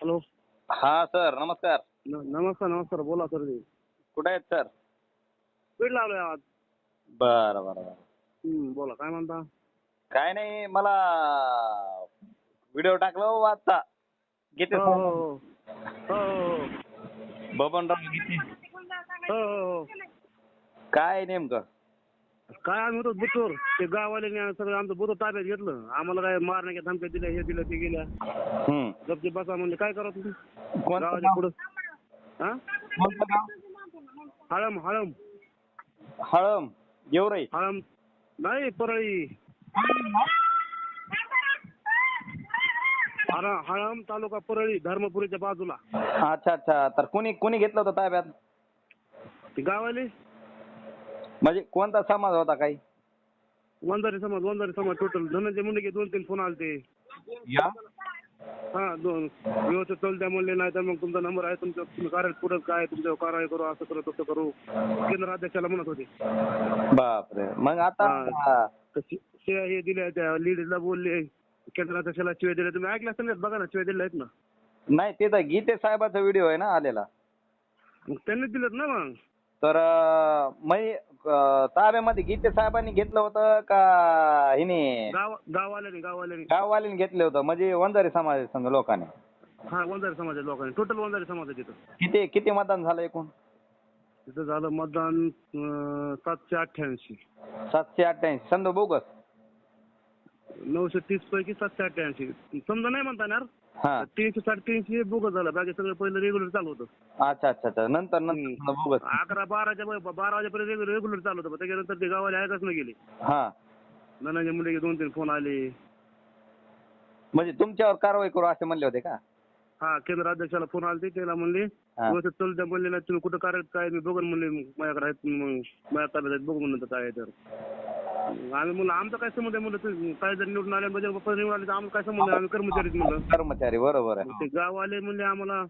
Hello. हा sir नमस्कार. न- नमस्कार नमस्कार बोला सर कुठे आहेत सर? स्पीड लावलोय आज. बरं बरं बरं. हम्म, बोला काय म्हणता? काय नाही मला व्हिडिओ टाकला आजचा. गीते हो हो हो. हो हो बबनराव गीते हो हो हो. काय नेमकं? काय आम्ही होतो बुतूर ते गाववाल्याने सगळं आमचं बुतूर ताब्यात घेतलं. आम्हाला काय मारण्याच्या धमक्या दिल्या हे दिलं ते गेल्या. हम्म. गपचे बसा म्हणले काय करा तुम्ही? कोणतं गावाच्या गाव? पुढं हा? कोणतं गाव? हळम हळम. हळम गेवराई. हळम. नाही परळी. हळ- हळम तालुका परळी धर्मपुरीच्या बाजूला. अच्छा अच्छा. तर कोणी कोणी घेतलं होतं ताब्यात? ते गावाले म्हणजे कोणता समाज होता काही? वंजारी समाज वंजारी समाज टोटल धनंजय मुंडे दोन तीन फोन आलते. या? हा दोन. व्यवस्थित चालू द्या म्हणले नाही तर मग तुमचा नंबर आहे तुमचं तुम्ही कार्य पुढं काय तुमच्यावर कारवाई करू असं करू तसं करू. केंद्र अध्यक्षाला म्हणत होते. बापरे. मग आता शिव्या हे दिल्या त्या लेडीजला बोलले केंद्र अध्यक्षाला शिव्या दिल्या. तुम्ही ऐकलं असेल बघा ना शिव्या दिल्या आहेत ना. नाही ते तर गीते साहेबाचा व्हिडिओ आहे ना आलेला. मग त्यांनी दिलेत ना मग. तर अं, मै अं, ताब्यामध्ये गीते साहेबांनी घेतलं होतं का हिने? गाव गाववाल्याने गाववाल्याने. गाववाल्याने घेतलं होतं. म्हणजे वंजारी समाज संघ लोकांनी. हा वंजारी समाजाच्या लोकांनी. टोटल वंजारी समाज आहे तिथं किती किती मतदान झालं एकूण? तिथं झालं मतदान अं, सातशे अठ्ठ्याऐंशी. सातशे अठ्ठ्याऐंशी. समजा बोगस. नऊशे तीस पैकी सातशे अठ्ठ्याऐंशी समजा नाही म्हणता येणार हा. तीनशे साडेतीनशे हे बोगस झालं. बाकी सगळं पहिलं रेग्युलर चालू होतं. अच्छा अच्छा अच्छा. नंतर नंतर बोगस. अकरा बाराच्या ब- बारा वाजेपर्यंत रेग्युलर चालू होतं. पण त्याच्यानंतर ते गावाला ऐकच नाही गेले. हा. धनंजय मुंडे दोन तीन फोन आले. म्हणजे तुमच्यावर कारवाई करू असे म्हणले होते का? हा केंद्र अध्यक्षाला फोन आले त्याला म्हणले हा. व्यवस्थित चालू द्या म्हणले नाही तुम्ही कुठं कार्य काय मी बघून म्हणले माझ्याकडे आहेत मग माझ्या ताब्यात आहेत बघू म्हणलं तर काय आहे तर. आम्ही म्हणलं आमचा काय संबंध आहे? म्हणलं काय जर निवडून आले म्हणजे पप्पा निवडून आले तर आम्हाला काय संबंध आहे? आम्ही कर्मचारीच म्हणलं. कर्मचारी बरोबर आहे. ते गाववाले म्हणले आम्हाला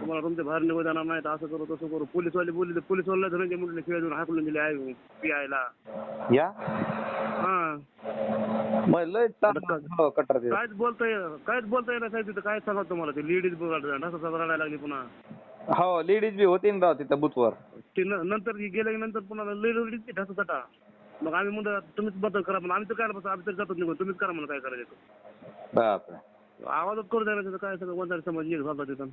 तुम्हाला तुमच्या बाहेर निघू देणार नाही तर असं करू तसं करू. पोलीसवाले बोलले पोलीसवाले धनंजय मुंडे शिवाय देऊन हाकलून दिले आहे पीआयला. या? हा. मग लय ते. कायच बोलता ये- कायच बोलता येणार साहेब तिथं. काय सांगा तुम्हाला? ते लेडीज बघा ढसा रडायला लागली पुन्हा. हो लेडीज बी होती ना राव तिथं बुथवर. ते न- नंतर गेल्या नंतर पुन्हा लेडीज ढसा तटा मग आम्ही म्हणतो तुम्हीच बदल करा म्हणून. आम्ही तर काय बस आम्ही तर जातो निघून. तुम्हीच करा म्हणून काय करायचं ते. आवाजच करू द्यायला तिथं काय सगळं वंजारी समाज एक झाला तिथं.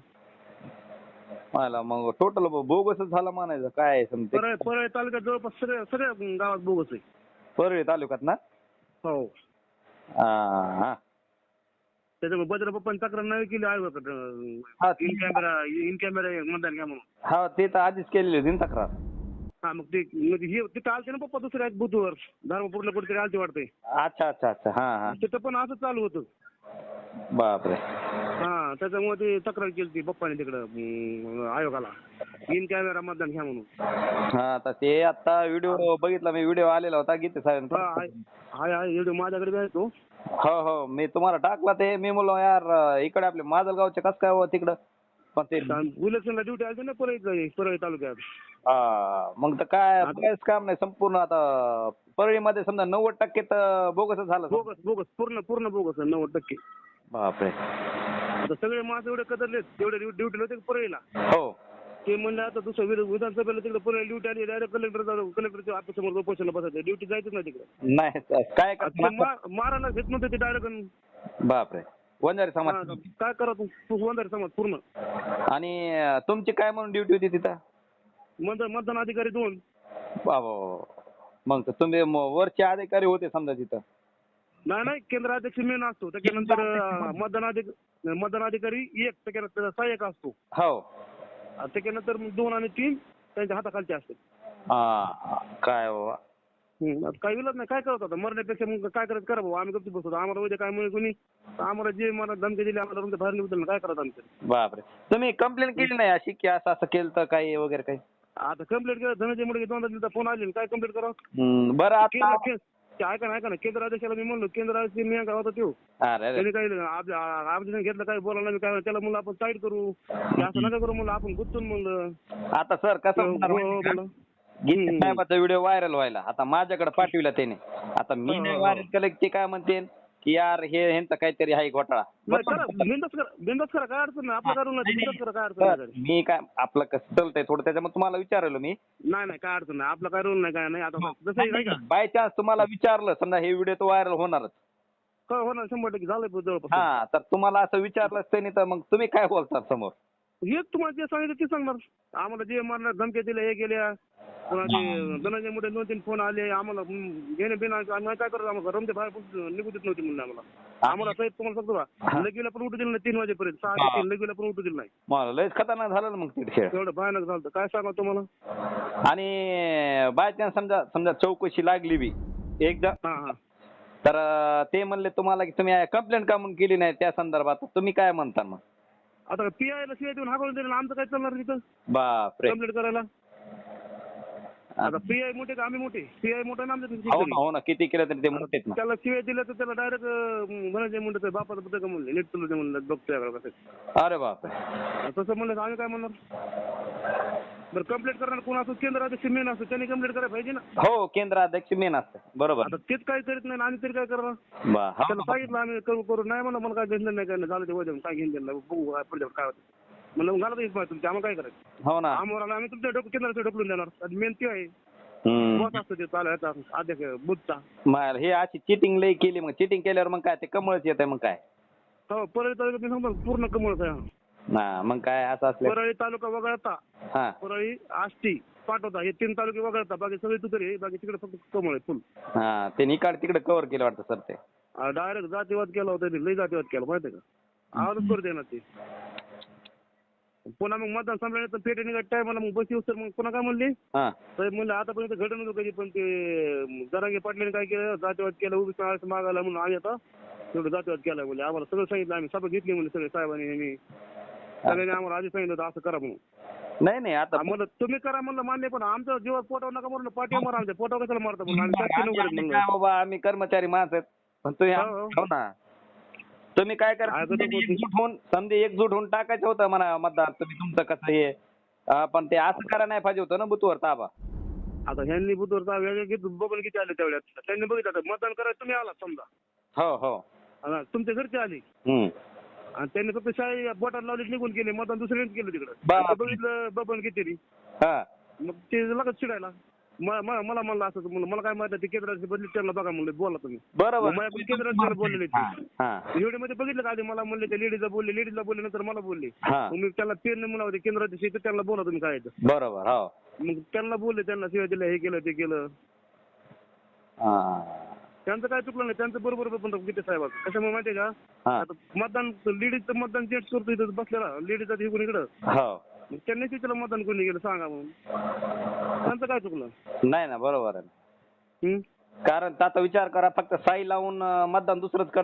मला मग टोटल बोगसच झालं म्हणायचं. काय आहे समजा परळ परळ तालुक्यात जवळपास सगळ्या सगळ्या गावात बोगस आहे. परळी तालुक्यात ना? हो. हा हा. त्याच्यामुळे बजरा पप्पांनी तक्रार नाही केली हा, आयोगाकडे ती- इन कॅमेरा इन कॅमेरा मतदान घ्या म्हणून? हा ते तर आधीच केलेली होती ना तक्रार. हा मग ते म्हणजे हे तिथं आलते ना पप्पा दुसऱ्या आहेत बुधवर. धर्मपूरला कुठेतरी आलते वाटते अच्छा अच्छा अच्छा. हा हा. तिथं पण असं चालू होतं. बापरे. हा त्याच्यामुळे ते तक्रार केली ती पप्पाने तिकडं अं, आयोगाला. इन कॅमेरा मतदान घ्या म्हणून. हा तर ते आता व्हिडिओ बघितला मी व्हिडिओ आलेला होता गीते साहेब. हा आहे आहे आहे एवढं माझ्याकडे बी आहे तो. हो हो मी तुम्हाला टाकला ते. मी म्हणलो यार इकडे आपले माजलगावचे कस काय हो तिकडं? पण ते इलेक्शनला ड्युटी आली ना परळी परळी तालुक्यात. हा, मग तर काय बघायचं काम नाही संपूर्ण आता परळीमध्ये समजा नव्वद टक्के तर बोगसच झालं बोगस बोगस पूर्ण पूर्ण बोगस आहे नव्वद टक्के. बापरे. आता सगळे मास एवढे कदरलेत तेवढे ड्युटीला होते परळीला? हो. ते म्हणलं आता दुसरं विध- विधानसभेला तिकडे परळी ड्युटी आली डायरेक्ट कलेक्टर कलेक्टरच्या ऑफिस समोर उपोषणला बसायचं ड्युटी जायचं नाही तिकडे. नाही काय मा- मारायला घेत नव्हते ते डायरेक्ट बापरे. वंजारी समाज. काय करा तू? तू वंजारी समाज पूर्ण. आणि अं, तुमची काय म्हणून ड्युटी होती तिथं? मतदान मतदान अधिकारी दोन. बाबा मग तर तुम्ही म- वरचे अधिकारी होते समजा तिथं. नाही नाही केंद्र अध्यक्ष मेन असतो त्याच्यानंतर अं, मतदान अधिक मतदान अधिकारी एक त्याच्यानंतर सहाय्यक असतो. हो. आणि त्याच्यानंतर मग दोन आणि तीन त्यांच्या हाताखालचे असतात. हा काय बाबा. हम्म, आता काय विलत नाही काय करत आता मरण्यापेक्षा मग काय करत करा भाऊ आम्ही गप्प बसतो. आम्हाला उद्या काय म्हणे कोणी? आम्हाला जे मला धमकी दिली आम्हाला तुमच्या बाहेर निघून काय करत आमचं बापरे. तुम्ही कंप्लेंट केली नाही अशी की असं असं केलं तर काही वगैरे काही? आता कंप्लेंट केलं धनंजय मुंडे दोनदा दिवसा फोन आले काय कंप्लेंट करावं? हम्म, बरं आता केंद्र के- ते ऐका ना ऐका ना. केंद्र अध्यक्षाला मी म्हणलो केंद्र अध्यक्ष मी होता तो अरे अरे. त्याने काही आबजीने घेतलं काही बोलायला मी काय त्याला म्हणलं आपण साईड करू. हे असं नका करू म्हणलं आपण गुंतून म्हणलं. आता सर कसं हो, होणार हो, माहिती का? हम्म. साहेबाचा व्हिडिओ व्हायरल व्हायला. आता माझ्याकडे पाठविला त्याने. आता मी हो, नाही हो. व्हायरल केलं की ते काय म्हणते? की यार हे ह्यांचा काहीतरी आहे घोटाळा. नाही करा बिंदास करा बिंदास करा काय अडचण नाही. आपलं नाही करा काय अडचण नाही तर त्याची. मी काय आपलं कसं चालतंय थोडं त्याच्यामुळे तुम्हाला विचारलं मी. नाही नाही काय अडचण नाही. आपलं काय रोल नाही काय नाही. आता जसं नाही का? बाय चान्स तुम्हाला विचारलं समजा हे व्हिडिओ तर व्हायरल होणारच. काय होणार? शंभर टक्के झालंय जवळपास. हा तर तुम्हाला असं विचारलं त्यांनी तर मग तुम्ही काय बोलतात समोर? हेच तुम्हाला जे सांगितलं ते सांगणार. आम्हाला जे मारणार धमक्या दिल्या हे गेल्या धनंजय मुळे दोन तीन फोन आले. आम्हाला घेणे बिना आम्ही काय करतो? आम्हाला रमते बाहेर निघू देत नव्हती म्हणून आम्हाला. आम्हाला साहेब तुम्हाला सांगतो का लगीला पण उठू दिलं नाही तीन वाजेपर्यंत. सहा ते तीन लगीला पण उठू दिलं नाही. मला लयच खतरनाक झालं ना मग एवढं भयानक झालं काय सांगा तुम्हाला? आणि बाय चान्स समजा समजा चौकशी लागली बी एकदा. तर ते म्हणले तुम्हाला की तुम्ही कंप्लेंट का म्हणून केली नाही? त्या संदर्भात तुम्ही काय म्हणता मग? आता पीआय ला शिवाय देऊन हाकलून दिलं आमचं काय चालणार तिथं? बापरे. कंप्लीट करायला? आता पीआय मोठे का? आम्ही मोठे. पीआय मोठा ना हो आमच्या ना हो ना. किती केलं तरी ते मोठेच ना. त्याला शिवाय दिलं तर त्याला डायरेक्ट म्हणायचे म्हणलं बापाचं पुस्तक म्हणले नीट तुला म्हणलं बघतोय कसं अरे बापरे. तसं म्हणलं तर आम्ही काय म्हणणार? बरं कंप्लीट करणार कोण असं केंद्र अध्यक्ष मेन असतं त्यांनी कंप्लीट करायला पाहिजे ना. हो केंद्राध्यक्ष मेन असतं. बरोबर. आता तेच काही करीत नाही आणि आम्ही तरी काय करणार? बा हो. त्याला ना. सांगितलं आम्ही करू करू. नाही म्हणलं मला काय घेतलं नाही काय नाही. झालं ते वजन काय घेऊन दिलं बघू काय काय होतं. म्हणलं घालत येईल पाहिजे तुमच्या आम्हाला काय करायचं? हो ना. आम्हाला आम्ही तुमच्या डोकं केंद्राचं ढकलून देणार. मेन ते आहे. हम्म. बॉस असतो ते चालू अध्यक्ष मग हे अशी चिटिंग लई केली मग चिटिंग केल्यावर मग काय ते कमळच येत मग काय? हो परळी तालुक्यात मी सांगतो पूर्ण कमळच आहे हा. ना मग काय असं असलं परळी तालुका वगळता. हा. परळी आष्टी पाटोदा हे तीन तालुके वगळता. बाकी सगळे तुतरी आहे बाकी तिकडे फक्त कमळ आहे फुल हा ते निकाड तिकडे कव्हर केलं वाटतं सर ते. डायरेक्ट जातीवाद केला होता त्यांनी, लई जातीवाद केला माहिती आहे का? आवाजच करू देणार ते. पुन्हा मग मतदान संपल्यानंतर पेटे निघत टायमाला मग बस येऊ तर मग पुन्हा काय म्हणली? हा. साहेब म्हणलं आतापर्यंत घडत नव्हतं कधी पण ते जरांगे पाटलाने काय केलं जातीवाद केलं उभी आळस मागायला म्हणून आम्ही आता तेवढं जातीवाद केला म्हणजे आम्हाला सगळं सांगितलं आम्ही सभा घेतली म्हणजे सगळे साहेबांनी ह्यांनी सगळ्यांनी आम्हाला आधी सांगितलं होतं असं करा म्हणून. नाही नाही आता म्हणलं तुम्ही करा म्हणलं मान्य पण आमच्या जीवात पोटावर नका म्हणलं पाठी मारा आमच्या पोटावर कशाला मारता म्हणलं आम्ही आम्ही- आम्ही काय बाबा आम्ही कर्मचारी माणसं आहेत पण तुम्ही हो, हो. हो ना. तुम्ही काय करा. एकजूट होऊन समजे एकजूट होऊन टाकायचं होतं म्हणा मतदार. तुम्ही तुमचं कसं हे अं, पण ते असं करा नाही पाहिजे होतं ना बुथवर ताबा. आता ह्यांनी बुधवारचा वेगळे घेत बबन किती आले तेवढ्यात त्यांनी बघितलं आता मतदान करायला तुम्ही आला समजा. हो हो. तुमच्या घरचे आले. हम्म. आणि त्यांनी फक्त शाळी बोटात लावली निघून गेले. मतदान दुसऱ्याने केलं तिकडं. बघितलं बबन किती हा. मग ते लगेच चिडायला. म- म- मला म्हणलं असं म्हणलं मला काय माहिती ते केंद्राची बदली त्यांना बघा म्हणलं बोला तुम्ही. बरोबर. माझ्याकडे केंद्रात बोललेले ते. हा हा. व्हिडिओमध्ये बघितलं का आधी? मला म्हणले ते लेडीजला बोलले लेडीजला बोलले नंतर मला बोलले. हा. मग मी त्याला पेन म्हणा होते केंद्राचे शेत त्यांना बोला तुम्ही काय आहे ते. बरोबर हो. मग त्यांना बोलले त्यांना शिवाय दिल्या हे केलं ते केलं. हा. त्यांचं काय चुकलं नाही त्यांचं बरोबर पण गीते साहेब कशामुळे माहितीये का? हा. आता मतदान लेडीजचं मतदान जेंट्स करतो इथं बसलेला लेडीजचा इकडून इकडं. हो. मग त्यांनी तिथलं मतदान कोणी गेलं सांगा म्हणून. त्यांचं काय चुकलं? नाही ना बरोबर आहे? कारण आता विचार करा फक्त साई लावून अं, मतदान दुसरंच कर